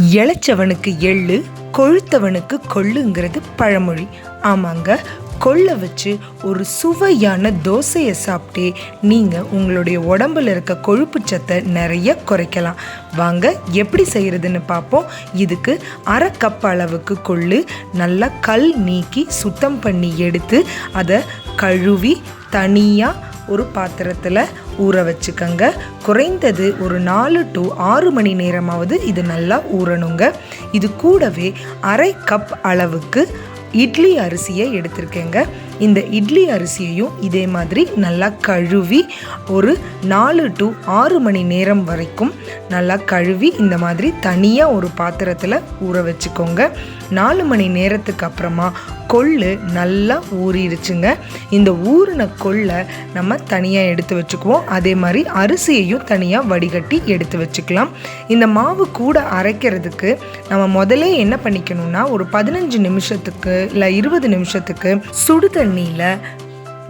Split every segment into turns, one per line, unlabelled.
இளைச்சவனுக்கு எள்ளு கொழுத்தவனுக்கு கொள்ளுங்கிறது பழமொழி. ஆமாங்க கொள்ளை வச்சு ஒரு சுவையான தோசையை சாப்பிட்டே நீங்கள் உங்களுடைய உடம்புல இருக்க கொழுப்பு சத்தை நிறைய குறைக்கலாம். வாங்க எப்படி செய்கிறதுன்னு பார்ப்போம். இதுக்கு அரை கப் அளவுக்கு கொள்ளு நல்லா கல் நீக்கி சுத்தம் பண்ணி எடுத்து அதை கழுவி தனியாக ஒரு பாத்திரத்தில் ஊற வச்சுக்கோங்க. குறைந்தது ஒரு நாலு டு ஆறு மணி நேரமாவது இது நல்லா ஊறணுங்க. இது கூடவே அரை கப் அளவுக்கு இட்லி அரிசியை எடுத்திருக்கேங்க. இந்த இட்லி அரிசியையும் இதே மாதிரி நல்லா கழுவி ஒரு நாலு டு ஆறு மணி நேரம் வரைக்கும் நல்லா கழுவி இந்த மாதிரி தனியாக ஒரு பாத்திரத்தில் ஊற வச்சுக்கோங்க. நாலு மணி நேரத்துக்கு அப்புறமா கொள்ளு நல்லா ஊறிடுச்சுங்க. இந்த ஊறின கொள்ளை நம்ம தனியாக எடுத்து வச்சுக்குவோம். அதே மாதிரி அரிசியையும் தனியாக வடிகட்டி எடுத்து வச்சுக்கலாம். இந்த மாவு கூட அரைக்கிறதுக்கு நம்ம முதல்ல என்ன பண்ணிக்கணும்னா ஒரு பதினஞ்சு நிமிஷத்துக்கு இல்லை இருபது நிமிஷத்துக்கு சுடு தண்ணியில்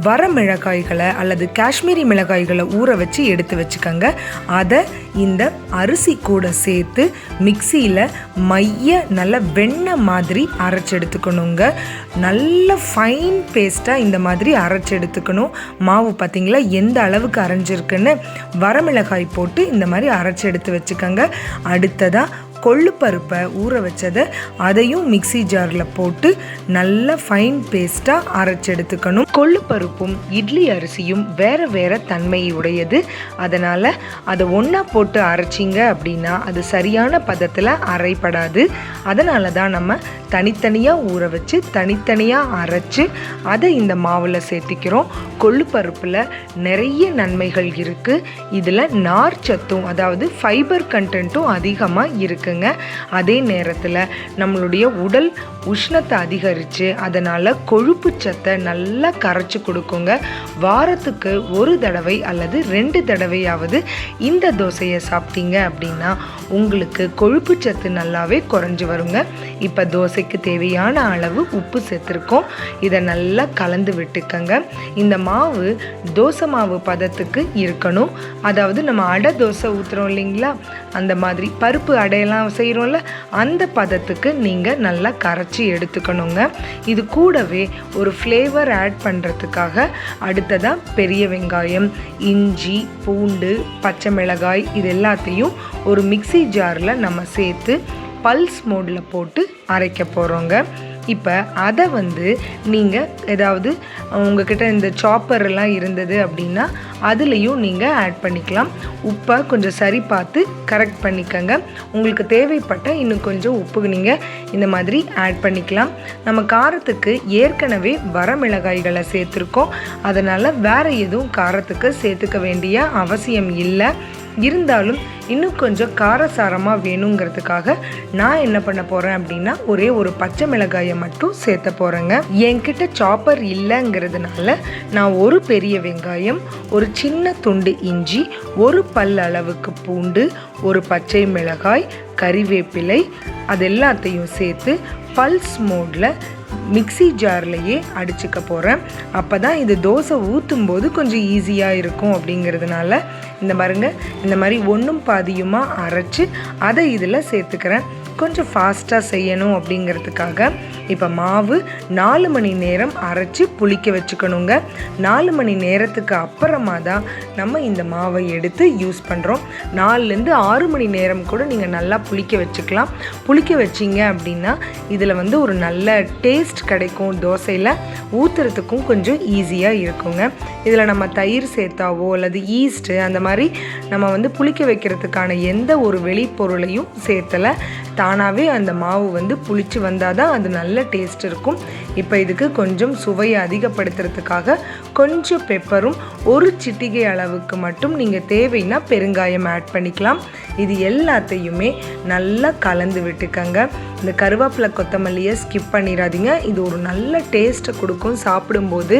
வர மிளகாய்களை அல்லது காஷ்மீரி மிளகாய்களை ஊற வச்சு எடுத்து வச்சுக்கோங்க. அதை இந்த அரிசி கூட சேர்த்து மிக்சியில் மைய நல்ல வெண்ணெய் மாதிரி அரைச்சி எடுத்துக்கணுங்க. நல்ல ஃபைன் பேஸ்ட்டாக இந்த மாதிரி அரைச்சி எடுத்துக்கணும். மாவு பார்த்திங்களா எந்த அளவுக்கு அரைஞ்சிருக்குன்னு வரமிளகாய் போட்டு இந்த மாதிரி அரைச்சி எடுத்து வச்சுக்கோங்க. அடுத்ததாக கொள்ளு பருப்பை ஊற வச்சதை அதையும் மிக்சி ஜாரில் போட்டு நல்ல ஃபைன் பேஸ்ட்டாக அரைச்சி எடுத்துக்கணும். கொள்ளு பருப்பும் இட்லி அரிசியும் வேறு வேறு தன்மை உடையது அதனால் அதை ஒன்றா போட்டு அரைச்சிங்க அப்படின்னா அது சரியான பதத்தில் அரைப்படாது. அதனால தான் நம்ம தனித்தனியாக ஊற வச்சு தனித்தனியாக அரைச்சி அதை இந்த மாவில் சேர்த்திக்கிறோம். கொள்ளு பருப்பில் நிறைய நன்மைகள் இருக்குது இதில் நார் சத்தும் அதாவது ஃபைபர் கண்டென்ட்டும் அதிகமாக இருக்குது இருக்குங்க. அதே நேரத்தில் நம்மளுடைய உடல் உஷ்ணத்தை அதிகரித்து அதனால் கொழுப்பு சத்தை நல்லா கரைச்சி கொடுக்குங்க. வாரத்துக்கு ஒரு தடவை அல்லது ரெண்டு தடவையாவது இந்த தோசையை சாப்பிட்டீங்க அப்படின்னா உங்களுக்கு கொழுப்பு சத்து நல்லாவே குறைஞ்சி வருங்க. இப்போ தோசைக்கு தேவையான அளவு உப்பு சேர்த்துருக்கோம். இதை நல்லா கலந்து விட்டுக்கங்க. இந்த மாவு தோசை மாவு பதத்துக்கு இருக்கணும். அதாவது நம்ம அடை தோசை ஊற்றுறோம் இல்லைங்களா? அந்த மாதிரி பருப்பு அடையெல்லாம் செய்கிறோம்ல அந்த பதத்துக்கு நீங்கள் நல்லா கரைச்சி எடுத்துக்கணுங்க. இது கூடவே ஒரு ஃப்ளேவர் ஆட் பண்ணுறதுக்காக அடுத்ததாக பெரிய வெங்காயம் இஞ்சி பூண்டு பச்சை மிளகாய் இது எல்லாத்தையும் ஒரு மிக்சி ஜாரில் நம்ம சேர்த்து பல்ஸ் மோடில் போட்டு அரைக்க போகிறோங்க இப்போ அதை வந்து நீங்கள் ஏதாவது உங்ககிட்ட இந்த சாப்பர்லாம் இருந்தது அப்படின்னா அதுலேயும் நீங்கள் ஆட் பண்ணிக்கலாம். உப்பை கொஞ்சம் சரி பார்த்து கரெக்ட் பண்ணிக்கோங்க. உங்களுக்கு தேவைப்பட்ட இன்னும் கொஞ்சம் உப்பு நீங்கள் இந்த மாதிரி ஆட் பண்ணிக்கலாம். நம்ம காரத்துக்கு ஏற்கனவே வரமிளகாய்களை சேர்த்துருக்கோம். அதனால் வேறு எதுவும் காரத்துக்கு சேர்த்துக்க வேண்டிய அவசியம் இல்லை. இருந்தாலும் இன்னும் கொஞ்சம் காரசாரமாக வேணுங்கிறதுக்காக நான் என்ன பண்ண போகிறேன் அப்படின்னா ஒரே ஒரு பச்சை மிளகாயை மட்டும் சேர்த்த போகிறேங்க என்கிட்ட சாப்பர் இல்லைங்கிறதுனால நான் ஒரு பெரிய வெங்காயம் ஒரு சின்ன துண்டு இஞ்சி ஒரு பல் அளவுக்கு பூண்டு ஒரு பச்சை மிளகாய் கறிவேப்பிலை அது எல்லாத்தையும் சேர்த்து பல்ஸ் மோடில் மிக்சி ஜார்லேயே அடிச்சுக்க போகிறேன் அப்போ தான் இது தோசை ஊற்றும் போது கொஞ்சம் ஈஸியாக இருக்கும் அப்படிங்கிறதுனால இந்த பாருங்க இந்த மாதிரி ஒன்றும் பாதியுமாக அரைச்சி அதை இதில் சேர்த்துக்கிறேன். கொஞ்சம் ஃபாஸ்ட்டாக செய்யணும் அப்படிங்கிறதுக்காக இப்போ மாவு நாலு மணி நேரம் அரைச்சி புளிக்க வச்சுக்கணுங்க. நாலு மணி நேரத்துக்கு அப்புறமா தான் நம்ம இந்த மாவை எடுத்து யூஸ் பண்ணுறோம் நாலுலேருந்து ஆறு மணி நேரம் கூட நீங்கள் நல்லா புளிக்க வச்சுக்கலாம். புளிக்க வச்சிங்க அப்படின்னா இதில் வந்து ஒரு நல்ல டேஸ்ட் கிடைக்கும். தோசையில் ஊற்றுறதுக்கும் கொஞ்சம் ஈஸியாக இருக்குங்க. இதில் நம்ம தயிர் சேர்த்தாவோ அல்லது ஈஸ்ட்டு அந்த மாதிரி நம்ம வந்து புளிக்க வைக்கிறதுக்கான எந்த ஒரு வெளிப்பொருளையும் சேர்த்தலை. தானாகவே அந்த மாவு வந்து புளிச்சு வந்தால் தான் அது நல்ல டேஸ்ட் இருக்கும். இப்போ இதுக்கு கொஞ்சம் சுவையை அதிகப்படுத்துறதுக்காக கொஞ்சம் பெப்பரும் ஒரு சிட்டிகை அளவுக்கு மட்டும் நீங்கள் தேவைன்னா பெருங்காயம் ஆட் பண்ணிக்கலாம். இது எல்லாத்தையுமே நல்லா கலந்து விட்டுக்கங்க. இந்த கருவேப்பிலை கொத்தமல்லியை ஸ்கிப் பண்ணிடாதீங்க. இது ஒரு நல்ல டேஸ்ட்டை கொடுக்கும் சாப்பிடும்போது.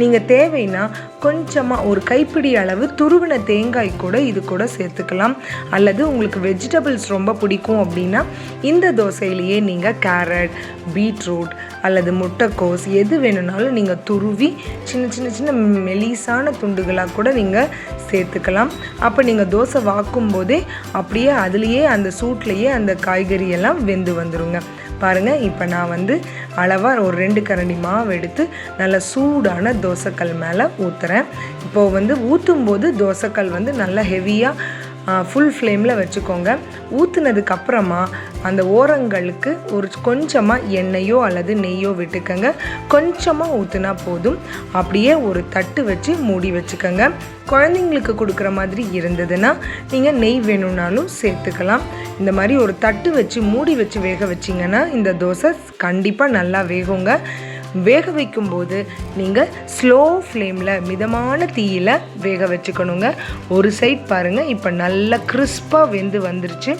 நீங்கள் தேவைன்னா கொஞ்சமாக ஒரு கைப்பிடி அளவு துருவின தேங்காய் கூட இது கூட சேர்த்துக்கலாம். அல்லது உங்களுக்கு வெஜிடபிள்ஸ் ரொம்ப பிடிக்கும் அப்படின்னா இந்த தோசையிலேயே நீங்கள் கேரட் பீட்ரூட் அல்லது முட்டைக்கோஸ் எது வேணும்னாலும் நீங்கள் துருவி சின்ன சின்ன சின்ன மெலிசான துண்டுகளாக கூட நீங்கள் சேர்த்துக்கலாம். அப்போ நீங்கள் தோசை வாக்கும் போதே அப்படியே அதுலேயே அந்த சூட்லேயே அந்த காய்கறி எல்லாம் வெந்து வந்துடுங்க பாருங்கள் இப்போ நான் வந்து அளவாக ஒரு ரெண்டு கரண்டி மாவு எடுத்து நல்ல சூடான தோசைக்கல் மேலே ஊற்றுறேன் இப்போது வந்து ஊற்றும் போது தோசைக்கல் வந்து நல்லா ஹெவியாக ஃபுல் ஃப்ளேமில் வச்சுக்கோங்க. ஊற்றுனதுக்கப்புறமா அந்த ஓரங்களுக்கு ஒரு கொஞ்சமாக எண்ணெயோ அல்லது நெய்யோ விட்டுக்கோங்க. கொஞ்சமாக ஊற்றுனா போதும். அப்படியே ஒரு தட்டு வச்சு மூடி வச்சுக்கோங்க. குழந்தைங்களுக்கு கொடுக்குற மாதிரி இருந்ததுன்னா நீங்கள் நெய் வேணும்னாலும் சேர்த்துக்கலாம். இந்த மாதிரி ஒரு தட்டு வச்சு மூடி வச்சு வேக வச்சிங்கன்னா இந்த தோசை கண்டிப்பாக நல்லா வேகுங்க. வேக வைக்கும்போது நீங்கள் ஸ்லோ ஃப்ளேமில் மிதமான தீயில் வேக வச்சுக்கணுங்க. ஒரு சைட் பாருங்கள் இப்போ நல்லா கிறிஸ்பாக வெந்து வந்துருச்சு.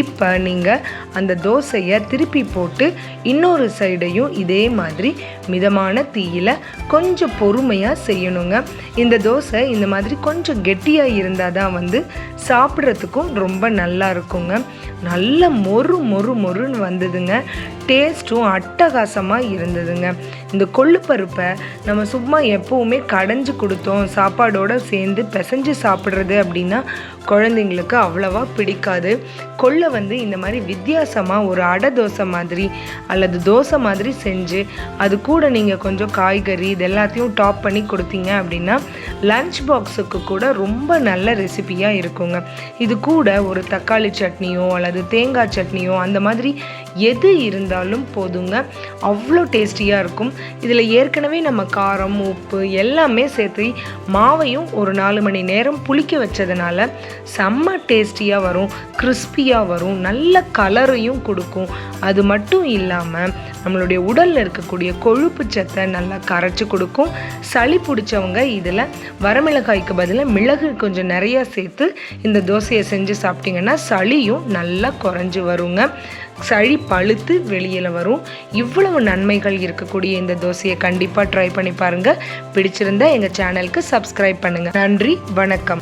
இப்போ நீங்கள் அந்த தோசையை திருப்பி போட்டு இன்னொரு சைடையும் இதே மாதிரி மிதமான தீயில் கொஞ்சம் பொறுமையாக செய்யணுங்க. இந்த தோசை இந்த மாதிரி கொஞ்சம் கெட்டியாக இருந்தால் தான் வந்து சாப்பிட்றதுக்கும் ரொம்ப நல்லா இருக்குங்க. நல்ல மொறு மொறு மொறுன்னு வந்ததுங்க. டேஸ்ட்டும் அட்டகாசமாக இருந்ததுங்க. இந்த கொள்ளுப்பருப்பை நம்ம சும்மா எப்போவுமே கடைஞ்சி கொடுத்தோம். சாப்பாடோடு சேர்ந்து பிசைஞ்சு சாப்பிட்றது அப்படின்னா குழந்தைங்களுக்கு அவ்வளவா பிடிக்காது. கொள்ளை வந்து இந்த மாதிரி வித்தியாசமாக ஒரு அடை தோசை மாதிரி அல்லது தோசை மாதிரி செஞ்சு அது கூட நீங்கள் கொஞ்சம் காய்கறி இது எல்லாத்தையும் டாப் பண்ணி கொடுத்தீங்க அப்படின்னா லஞ்ச் பாக்ஸுக்கு கூட ரொம்ப நல்ல ரெசிபியாக இருக்குங்க. இது கூட ஒரு தக்காளி சட்னியோ அல்லது தேங்காய் சட்னியோ அந்த மாதிரி எது இருந்தாலும் போதுங்க. அவ்வளோ டேஸ்டியாக இருக்கும். இதில் ஏற்கனவே நம்ம காரம் உப்பு எல்லாமே சேர்த்து மாவையும் ஒரு நாலு மணி நேரம் புளிக்க வச்சதுனால செம்ம டேஸ்டியாக வரும். கிறிஸ்பியாக வரும். நல்ல கலரையும் கொடுக்கும். அது மட்டும் இல்லாமல் நம்மளுடைய உடலில் இருக்கக்கூடிய கொழுப்பு சத்தை நல்லா கரைச்சி கொடுக்கும். சளி பிடிச்சவங்க இதில் வரமிளகாய்க்கு பதிலாக மிளகு கொஞ்சம் நிறையா சேர்த்து இந்த தோசையை செஞ்சு சாப்பிட்டிங்கன்னா சளியும் நல்லா குறைஞ்சி வருங்க. சளி பழுத்து வெளியில் வரும். இவ்வளவு நன்மைகள் இருக்கக்கூடிய இந்த தோசையை கண்டிப்பாக ட்ரை பண்ணி பாருங்கள் பிடிச்சிருந்தா எங்கள் சேனலுக்கு சப்ஸ்கிரைப் பண்ணுங்கள் நன்றி வணக்கம்.